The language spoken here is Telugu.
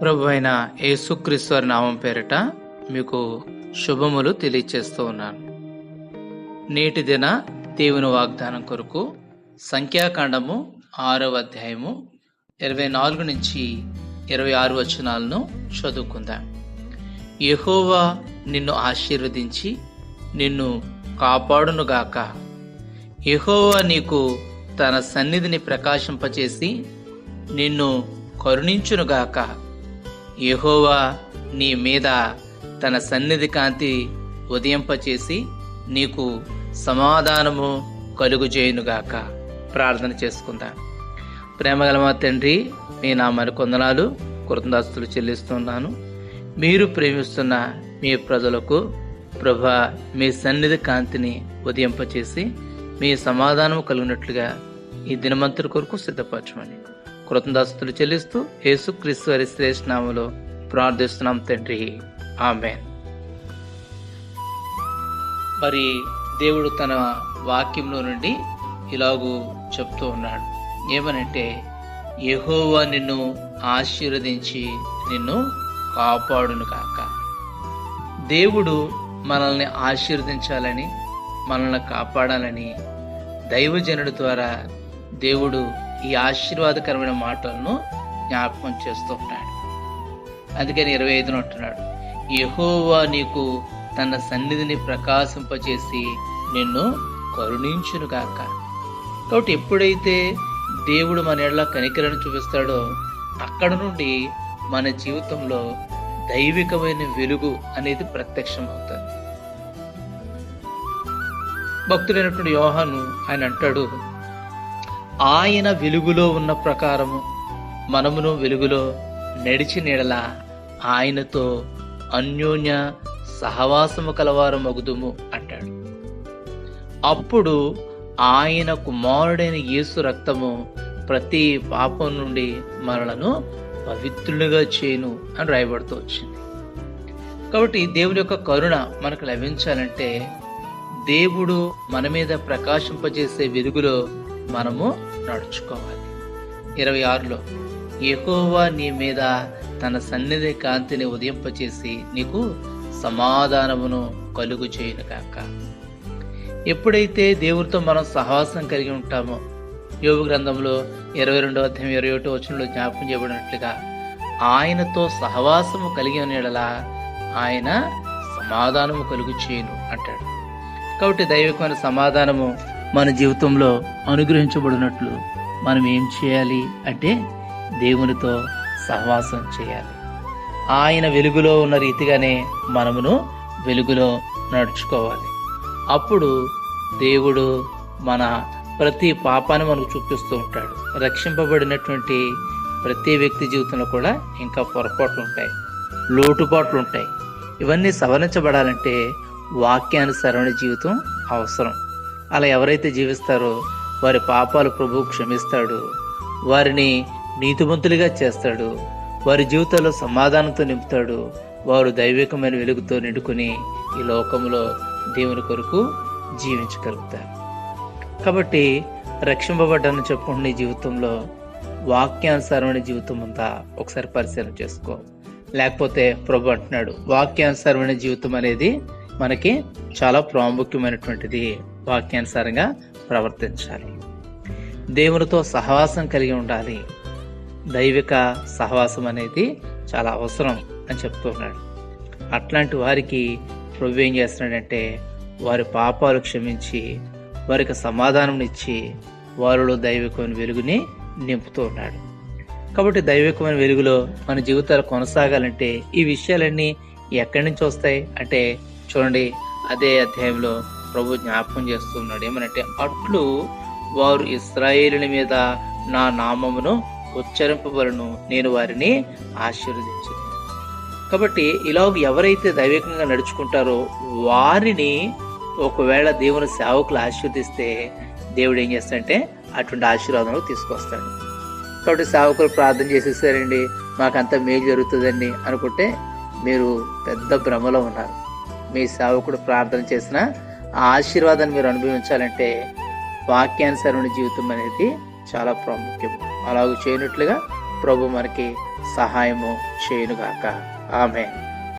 ప్రభు అయిన యేసుక్రీశ్వరి నామం పేరిట మీకు శుభములు తెలియచేస్తూ ఉన్నాను. నేటి దిన దేవుని వాగ్దానం కొరకు సంఖ్యాకాండము ఆరవ అధ్యాయము ఇరవై నాలుగు నుంచి ఇరవై ఆరు వచనాలను చదువుకుందాం. యహోవా నిన్ను ఆశీర్వదించి నిన్ను కాపాడునుగాక. యహోవా నీకు తన సన్నిధిని ప్రకాశింపచేసి నిన్ను కరుణించునుగాక. యహోవా నీ మీద తన సన్నిధి కాంతి ఉదయింపచేసి నీకు సమాధానము కలుగుజేయునుగాక. ప్రార్థన చేసుకుందాం. ప్రేమగల మా తండ్రి మీ నామాన్ని కొందనాలు కృతదాస్తులు చెల్లిస్తున్నాను. మీరు ప్రేమిస్తున్న మీ ప్రజలకు ప్రభా మీ సన్నిధి కాంతిని ఉదయింపచేసి మీ సమాధానం కలిగినట్లుగా ఈ దినమంతుల కొరకు సిద్ధపరచమని. కృతదాస్తులు చెల్లిస్తూ యేసుక్రీస్తు వారి శ్రేష్ఠనామలో ప్రార్థిస్తున్నాం తండ్రి. ఆమె మరి దేవుడు తన వాక్యంలో నుండి ఇలాగూ చెప్తూ ఉన్నాడు. ఏమనంటే యహోవా నిన్ను ఆశీర్వదించి నిన్ను కాపాడును కాక దేవుడు మనల్ని ఆశీర్వదించాలని మనల్ని కాపాడాలని దైవజనుడి ద్వారా దేవుడు ఈ ఆశీర్వాదకరమైన మాటలను జ్ఞాపకం చేస్తూ ఉంటాడు అందుకని ఇరవై ఐదున అంటున్నాడు యహోవా నీకు తన సన్నిధిని ప్రకాశింపచేసి నిన్ను కరుణించును గాక. కాబట్టి ఎప్పుడైతే దేవుడు మన ఎడల కనికరణ చూపిస్తాడో అక్కడ నుండి మన జీవితంలో దైవికమైన వెలుగు అనేది ప్రత్యక్షం అవుతుంది భక్తుడైనటువంటి యోహాను ఆయన అంటాడు ఆయన వెలుగులో ఉన్న ప్రకారము మనమును వెలుగులో నడిచి నీడల ఆయనతో అన్యోన్య సహవాసము కలవారు మగుదుము అంటాడు. అప్పుడు ఆయన కుమారుడైన యేసు రక్తము ప్రతి పాపం నుండి మనలను పవిత్రులుగా చేయను అని రాయబడుతూ వచ్చింది. కాబట్టి దేవుని యొక్క కరుణ మనకు లభించాలంటే దేవుడు మన మీద ప్రకాశింపజేసే వెలుగులో మనము నడుచుకోవాలి ఇరవై ఆరులో యెహోవా నీ మీద తన సన్నిధి కాంతిని ఉదయింపచేసి నీకు సమాధానమును కలుగు చేయను కాక ఎప్పుడైతే దేవుడితో మనం సహవాసం కలిగి ఉంటామో యోగ గ్రంథంలో ఇరవై రెండో అధ్యాయం ఇరవై ఒకటో వచనంలో జ్ఞాపకం చేయబడినట్లుగా ఆయనతో సహవాసము కలిగి ఉండేలా ఆయన సమాధానము కలుగు చేయను అంటాడు. కాబట్టి దైవికమైన సమాధానము మన జీవితంలో అనుగ్రహించబడినట్లు మనం ఏం చేయాలి అంటే దేవునితో సహవాసం చేయాలి. ఆయన వెలుగులో ఉన్న రీతిగానే మనమును వెలుగులో నడుచుకోవాలి. అప్పుడు దేవుడు మన ప్రతి పాపాన్ని మనకు చూపిస్తూ ఉంటాడు. రక్షింపబడినటువంటి ప్రతి వ్యక్తి జీవితంలో కూడా ఇంకా పొరపాట్లు ఉంటాయి. లోటుపాట్లు ఉంటాయి. ఇవన్నీ సవరించబడాలంటే వాక్యానుసరణ జీవితం అవసరం. అలా ఎవరైతే జీవిస్తారో వారి పాపాలు ప్రభు క్షమిస్తాడు. వారిని నీతిమంతులుగా చేస్తాడు. వారి జీవితంలో సమాధానంతో నింపుతాడు. వారు దైవికమైన వెలుగుతో నిండుకుని ఈ లోకంలో దేవుని కొరకు జీవించగలుగుతారు. కాబట్టి రక్షింపబడ్డాను చెప్పుకుంటున్న జీవితంలో వాక్యానుసారమైన జీవితం అంతా ఒకసారి పరిశీలన చేసుకో. లేకపోతే ప్రభు అంటున్నాడు వాక్యానుసారమైన జీవితం అనేది మనకి చాలా ప్రాముఖ్యమైనటువంటిది. వాక్యానుసారంగా ప్రవర్తించాలి. దేవునితో సహవాసం కలిగి ఉండాలి. దైవిక సహవాసం అనేది చాలా అవసరం అని చెప్తున్నాడు అట్లాంటి వారికి ప్రభు ఏం చేస్తున్నాడంటే వారి పాపాలు క్షమించి వారికి సమాధానం ఇచ్చి వారిలో దైవికమైన వెలుగుని నింపుతూ ఉన్నాడు. కాబట్టి దైవికమైన వెలుగులో మన జీవితాలు కొనసాగాలంటే ఈ విషయాలన్నీ ఎక్కడి నుంచి వస్తాయి? అంటే చూడండి అదే అధ్యాయంలో ప్రభు జ్ఞాపకం చేస్తున్నాడు. ఏమనంటే అట్లు వారు ఇస్రాయేలుని మీద నా నామమును ఉచ్చరింపబలను నేను వారిని ఆశీర్వదించు కాబట్టి ఇలాగ ఎవరైతే దైవికంగా నడుచుకుంటారో వారిని ఒకవేళ దేవుని సేవకులు ఆశీర్వదిస్తే దేవుడు ఏం చేస్తాడంటే అటువంటి ఆశీర్వాదంలో తీసుకొస్తాడు. కాబట్టి సేవకులు ప్రార్థన చేసేసారండి మాకంత మేలు జరుగుతుందండి అనుకుంటే మీరు పెద్ద భ్రమలో ఉన్నారు. మీ సేవకుడు ప్రార్థన చేసిన ఆ ఆశీర్వాదాన్ని మీరు అనుభవించాలంటే వాక్యానుసరణ జీవితం అనేది చాలా ప్రాముఖ్యం అలాగ చేయనట్లుగా ప్రభు మనకి సహాయము చేయునుగాక. ఆమె